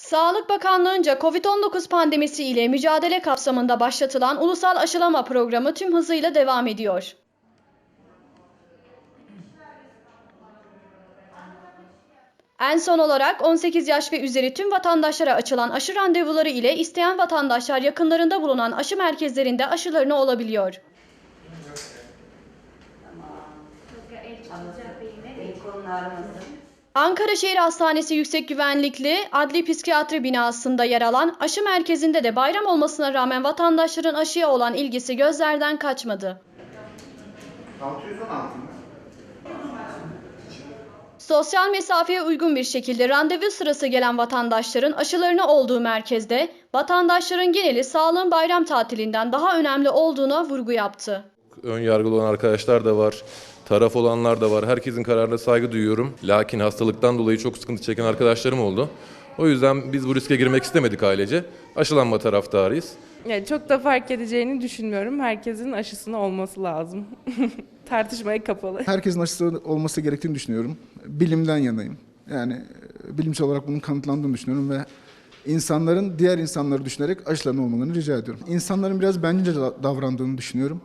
Sağlık Bakanlığı'nca COVID-19 pandemisi ile mücadele kapsamında başlatılan ulusal aşılama programı tüm hızıyla devam ediyor. En son olarak 18 yaş ve üzeri tüm vatandaşlara açılan aşı randevuları ile isteyen vatandaşlar yakınlarında bulunan aşı merkezlerinde aşılarını olabiliyor. Konularımızın Ankara Şehir Hastanesi Yüksek Güvenlikli Adli Psikiyatri binasında yer alan aşı merkezinde de bayram olmasına rağmen vatandaşların aşıya olan ilgisi gözlerden kaçmadı. 616 mı? Sosyal mesafeye uygun bir şekilde randevu sırası gelen vatandaşların aşılarını olduğu merkezde vatandaşların geneli sağlığın bayram tatilinden daha önemli olduğuna vurgu yaptı. Ön yargılı olan arkadaşlar da var. Taraf olanlar da var. Herkesin kararına saygı duyuyorum. Lakin hastalıktan dolayı çok sıkıntı çeken arkadaşlarım oldu. O yüzden biz bu riske girmek istemedik ailece. Aşılanma taraftarıyız. Yani çok da fark edeceğini düşünmüyorum. Herkesin aşısına olması lazım. Tartışmaya kapalı. Herkesin aşısı olması gerektiğini düşünüyorum. Bilimden yanayım. Yani e, bilimsel olarak bunun kanıtlandığını düşünüyorum ve insanların diğer insanları düşünerek aşılarının olmalarını rica ediyorum. İnsanların biraz bencilce da- davrandığını düşünüyorum.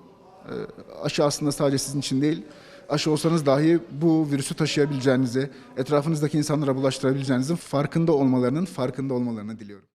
E, Aşı aslında sadece sizin için değil, aşı olsanız dahi bu virüsü taşıyabileceğinizi, etrafınızdaki insanlara bulaştırabileceğinizin farkında olmalarının farkında olmalarını diliyorum.